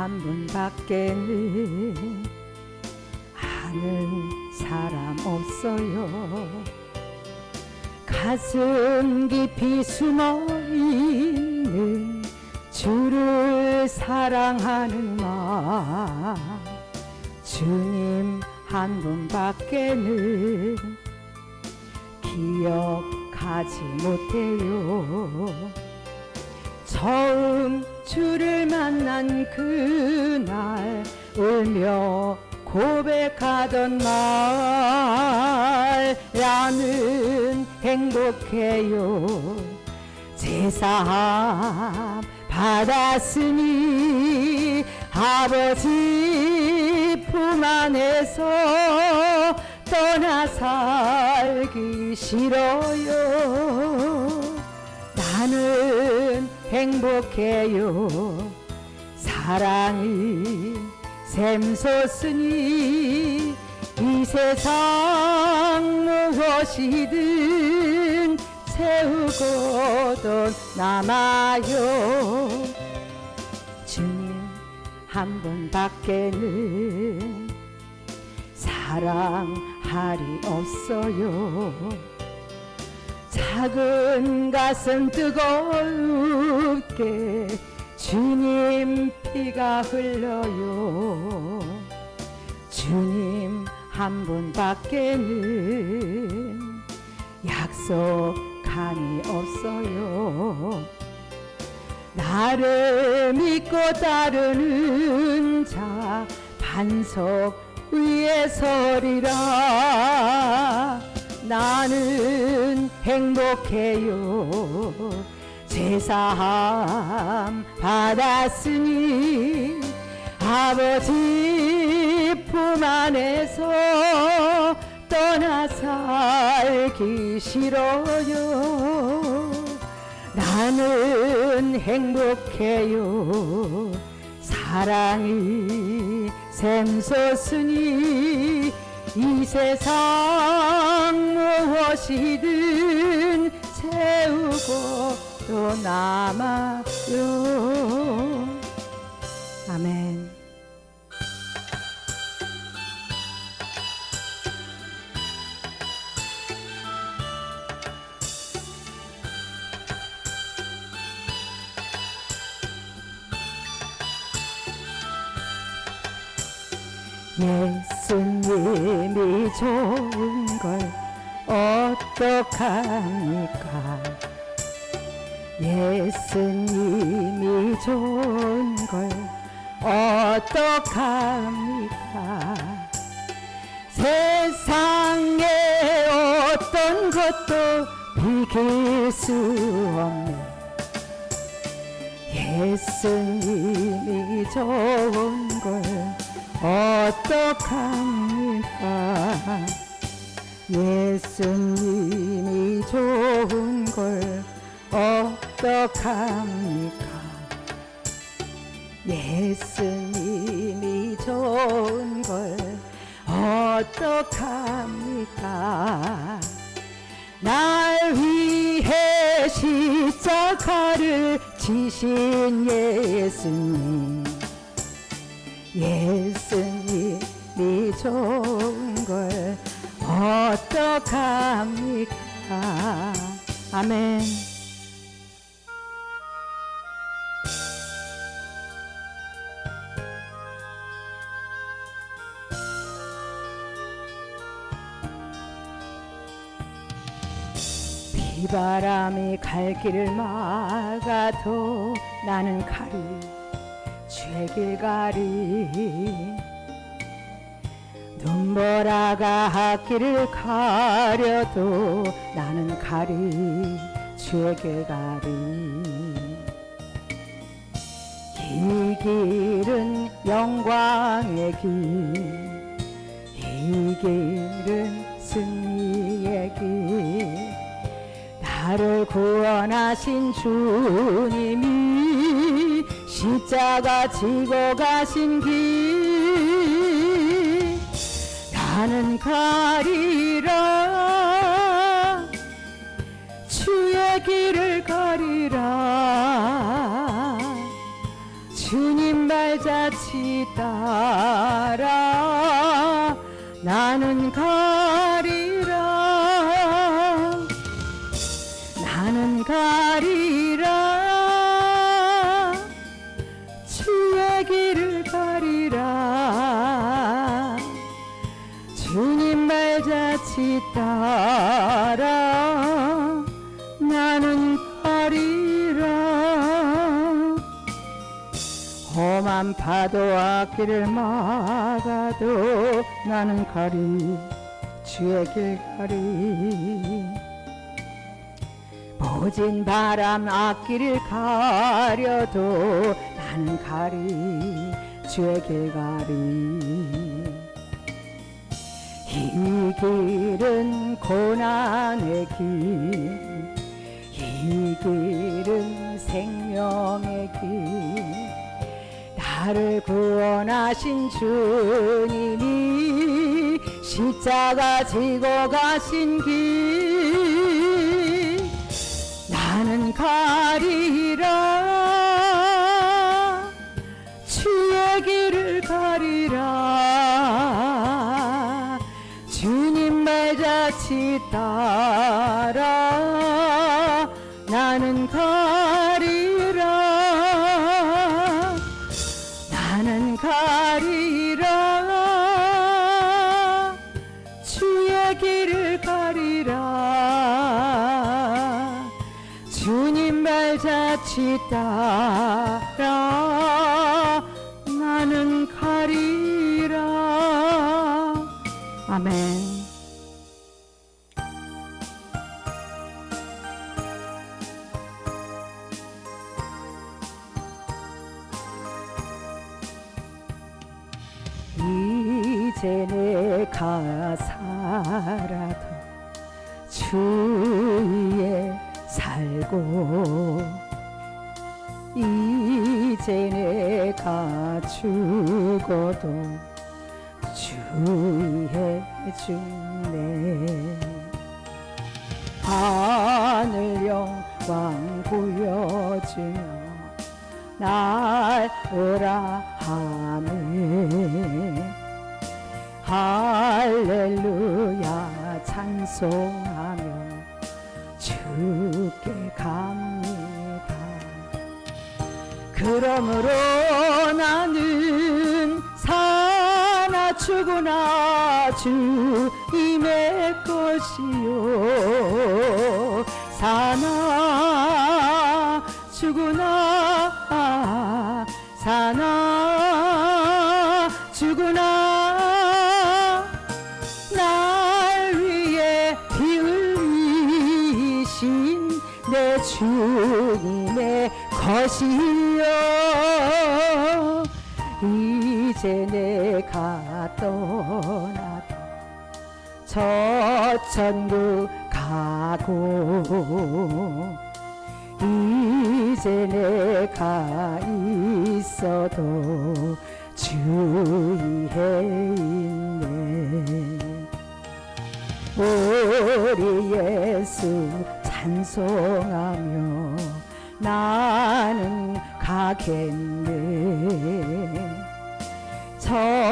한 분밖에는 아는 사람 없어요. 가슴 깊이 숨어 있는 주를 사랑하는 마음. 주님 한 분밖에는 기억하지 못해요. 처음 주를 만난 그날 울며 고백하던 날 나는 행복해요. 제사함 받았으니 아버지 품 안에서 떠나 살기 싫어요 행복해요. 사랑이 샘솟으니 이 세상 무엇이든 세우고도 남아요. 주님 한 분밖에는 사랑할이 없어요 작은 가슴 뜨겁게 주님 피가 흘러요. 주님 한 분밖에는 약속함이 없어요. 나를 믿고 따르는 자 반석 위에 서리라 나는 행복해요. 제사함 받았으니 아버지 품 안에서 떠나 살기 싫어요. 나는 행복해요. 사랑이 샘솟으니 이 세상 무엇이든 채우고 또 남아요. 아멘. 예수님이 좋은 걸 어떡합니까? 예수님이 좋은 걸 어떡합니까? 세상에 어떤 것도 비길 수 없네. 예수님이 좋은 걸 어떡합니까 예수님이 좋은 걸 어떡합니까? 예수님이 좋은 걸 어떡합니까? 날 위해 십자가를 지신 예수님. 예수님이 좋은 걸 어떡합니까? 아멘. 비바람이 갈 길을 막아도 나는 가리 주의 가리 눈보라가 길을 가려도 나는 가리 주의 가리. 이 길은 영광의 길 이 길은 승리의 길. 나를 구원하신 주님이 십자가 지고 가신 길 나는 가리라. 주의 길을 가리라. 주님 발자취다. 가리라. 험한 파도와 길을 막아도 나는 가리 주의 길 가리. 모진 바람 앞길을 가려도 나는 가리 주의 길 가리. 이 길은 고난의 길 이 길은 생명의 길. 나를 구원하신 주님이 십자가 지고 가신 길. 나는 가리라. 주의 길을 가리라. 주님 말자치 따라 발자취 따라 나는 가리라. 아멘. 이제 내가 살아도 주위에 살고 내가 죽어도 주위에 죽네. 하늘 영광 보여주며 날 오라 하네. 할렐루야 찬송하며 주께 그러므로 나는 사나 죽으나 주님의 것이요. 사나 죽으나 사나 죽으나 날 위해 피 흘리신 내 주님의 것이 이제 내가 떠나도 저 천국 가고 이제 내가 있어도 주위에 있네. 우리 예수 찬송하며 나는 가겠네 저